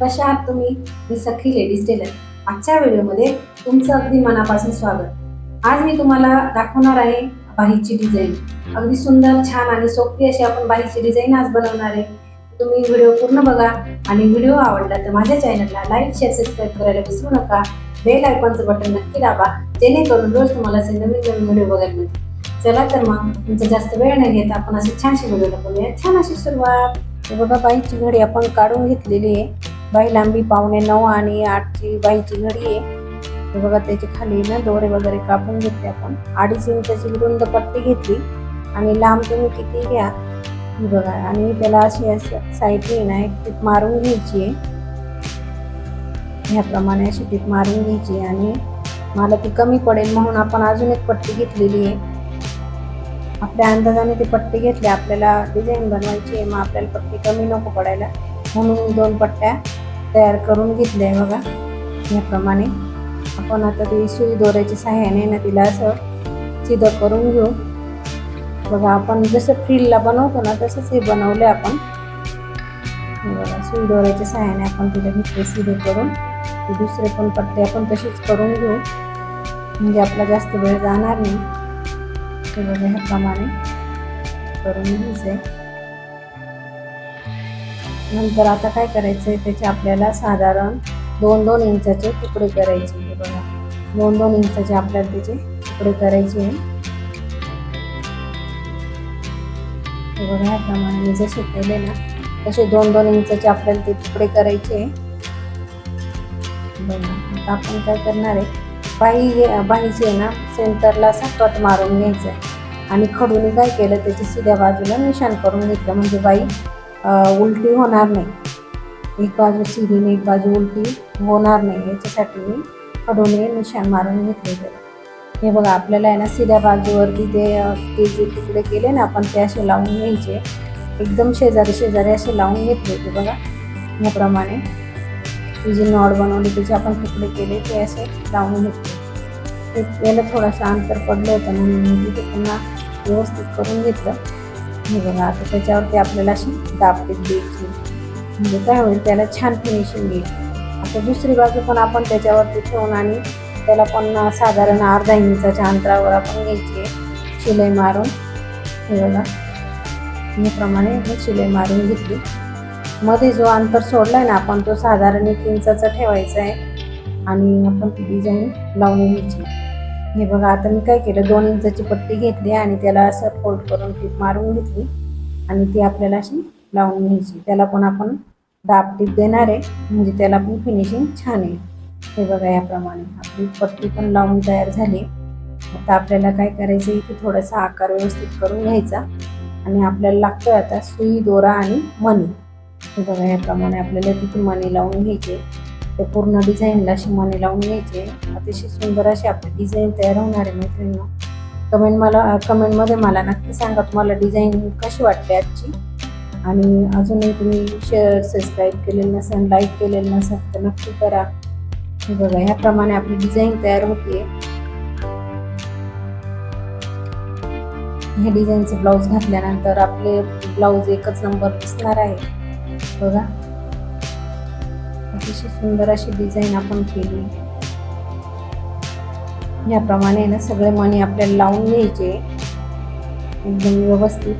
कशा आहात तुम्ही? मी सखी लेडीज टेलर आजच्या व्हिडिओमध्ये तुमचं अगदी मनापासून स्वागत. आज मी तुम्हाला दाखवणार आहे बाहीची डिझाईन अगदी सुंदर छान आणि सोपी अशी आपण बाहीची डिझाईन आज बनवणार आहे. तुम्ही व्हिडिओ पूर्ण बघा आणि व्हिडिओ आवडला तर माझ्या चॅनलला लाईक शेअर सबस्क्राईब करायला विसरू नका. बेल आयकॉनचं बटन नक्की दाबा जेणेकरून रोज तुम्हाला असे नवीन नवीन व्हिडिओ बघायला मिळतील. चला तर मग तुमचा जास्त वेळ नाही घेत आपण अशी छानशी व्हिडिओला करूया छान अशी सुरुवात. हे बघा बाईची घडी आपण काढून घेतलेली आहे. बाई लांबी पावणे नऊ आणि आठची बाईची घडी आहे. हे बघा त्याची खाली ना दोरे वगैरे कापून घेतले आपण. अडीच इंचाची रुंद पट्टी घेतली. आणि लांब तुम्ही किती घ्या ही बघा. आणि त्याला अशी असं साईडने ना एक टीप मारून घ्यायची आहे. ह्याप्रमाणे अशी टीप मारून घ्यायची आणि मला ती कमी पडेल म्हणून आपण अजून एक पट्टी घेतलेली आहे. आपल्या अंदाजाने ती पट्टी घेतली आपल्याला डिझाईन बनवायची आहे मग आपल्याला पट्टी कमी नको पडायला. म्हणून दोन पट्ट्या तयार करून घेतल्या आहे बघा. याप्रमाणे आपण आता ती सुई दोऱ्याच्या सहाय्याने ना तिला असं चिद करून घेऊ. बघा आपण जसं फ्रीलला बनवतो ना तसंच हे बनवलं आपण. बघा सुई दोऱ्याच्या सहाय्याने आपण तिला घेतले सिधे करून. दुसरे पण पट्टे आपण तशीच करून घेऊ. म्हणजे आपला जास्त वेळ जाणार नाही. हे ह्याप्रमाणे करून घ्यायचे. नंतर आता काय करायचंय त्याचे आपल्याला साधारण दोन दोन इंचाचे तुकडे करायचे बघा. दोन दोन इंचाचे आपल्याला त्याचे तुकडे करायचे हे बघा ह्याप्रमाणे मी जसे केले ना तसे दोन दोन इंचाचे आपल्याला ते तुकडे करायचे बघा आता आपण काय करणार आहे बाई बाईचे आहे ना सेंटरला असा कट मारून घ्यायचं आहे आणि खडूने काय केलं त्याची सिध्या बाजूला निशाण करून घेतलं. म्हणजे बाई उलटी होणार नाही. एक बाजू सिधीने एक बाजू उलटी होणार नाही. याच्यासाठी मी खडूने निशाण मारून घेतले हे बघा आपल्याला आहे ना सिध्या बाजूवरती ते ते जे तिकडे केले ना आपण ते असे लावून घ्यायचे. एकदम शेजारी शेजारी असे लावून घेतले होते बघा याप्रमाणे ती जी नॉड बनवली त्याचे आपण तुकडे केले ते असे लावून घेतले. ते याला अंतर पडलं होतं म्हणून मी तिथे पुन्हा व्यवस्थित करून घेतलं हे बघा आता त्याच्यावरती आपल्याला अशी दाबटीत द्यायची म्हणजे काय होईल त्याला छान फिनिशिंग येईल आता दुसरी बाजू पण आपण त्याच्यावरती ठेवून आणि त्याला पण साधारण अर्धा इंचाच्या अंतरावर आपण घ्यायची शिलाई मारून हे बघा याप्रमाणे हे शिलाई मारून घेतली मध्ये जो अंतर सोडलाय ना आपण तो साधारण एक इंचाचा ठेवायचा आहे आणि आपण ती डिझाईन लावून घ्यायची हे बघा आता मी काय केलं दोन इंचाची पट्टी घेतली आणि त्याला असं फोल्ड करून टीप मारून घेतली आणि ती आपल्याला अशी लावून घ्यायची. त्याला पण आपण दाब टीप देणार आहे म्हणजे त्याला पण फिनिशिंग छान येईल हे बघा याप्रमाणे आपली पट्टी पण लावून तयार झाली. आता आपल्याला काय करायचं की थोडासा आकार व्यवस्थित करून घ्यायचा आणि आपल्याला लागतोय आता सुई दोरा आणि मणी. हे बघा याप्रमाणे आपल्याला तिथे मणी लावून घ्यायचे. ते पूर्ण डिझाईनला शिमाने लावून घ्यायचे. अतिशय सुंदर अशी आपली डिझाईन तयार होणार आहे मैत्रिणी. कमेंट मला कमेंटमध्ये मला नक्की सांगा तुम्हाला डिझाईन कशी वाटते आजची. आणि अजूनही तुम्ही शेअर सबस्क्राईब केलेलं नसेल लाईक केलेलं नसेल तर नक्की करा. हे बघा ह्याप्रमाणे आपली डिझाईन तयार होते ह्या डिझाईनचे ब्लाऊज घातल्यानंतर आपले ब्लाऊज एकच नंबर दिसणार आहे. बघा. अतिशय सुंदर अशी डिझाईन आपण केली. याप्रमाणे ना सगळे मणी आपल्याला लावून घ्यायचे. एकदम व्यवस्थित.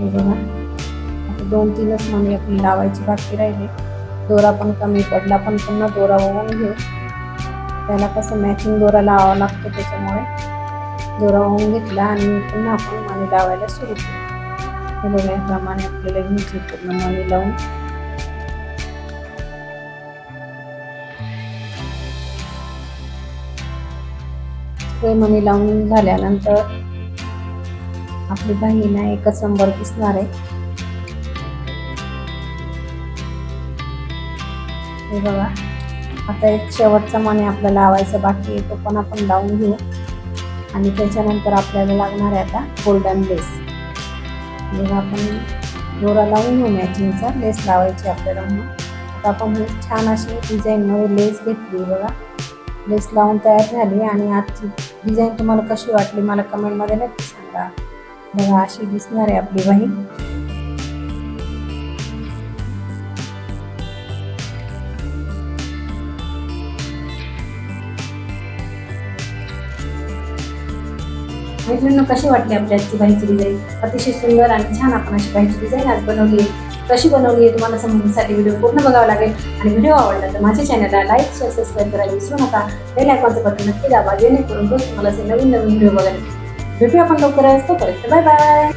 बघा. आता दोन तीनच मणी आपली लावायची बाकी राहिले. दोरा पण कमी पडला पण पुन्हा दोरा होऊन घेऊ. त्याला कसं मॅचिंग दोरा लावावा लागतो त्याच्यामुळे दोरा होऊन घेतला आणि पुन्हा आपण मणी लावायला सुरू केलं. हे बघा याप्रमाणे आपल्याला घ्यायची पूर्ण मणी लावून. सगळे मणी लावून झाल्यानंतर आपली बहीण आहे एकच नंबर दिसणार आहे. हे बघा. आता एक शेवटचा मणी आपल्याला लावायचा बाकी आहे तो पण आपण लावून घेऊ. आणि त्याच्यानंतर आपल्याला लागणार आहे आता गोल्डन लेस जेव्हा आपण दोरा लावून घेऊ मॅचिंगचा लेस लावायची आपल्याला म्हणून. आता आपण ही छान अशी डिझाईनमध्ये लेस घेतली बघा. लेस लावून तयार झाली आणि आजची डिझाईन तुम्हाला कशी वाटली मला कमेंटमध्ये नक्की सांगा. बघा अशी दिसणार आहे आपली बाही मैत्रिणींनो कशी वाटली आपली आजची बाईची डिझाईन अतिशय सुंदर आणि छान आपण अशी बाईची डिझाईन आज बनवली आहे. कशी बनवली आहे तुम्हाला समजण्यासाठी व्हिडिओ पूर्ण बघावा लागेल. आणि व्हिडिओ आवडला तर माझ्या चॅनलला लाईक शेअर सबस्क्राईब करायला विसरू नका. बेल आयकॉनचं बटन नक्की दाबा जेणेकरून रोज तुम्हाला असे नवीन नवीन व्हिडिओ बघायला भेटू. भेटूया आपण लवकरच. तोपर्यंत बाय बाय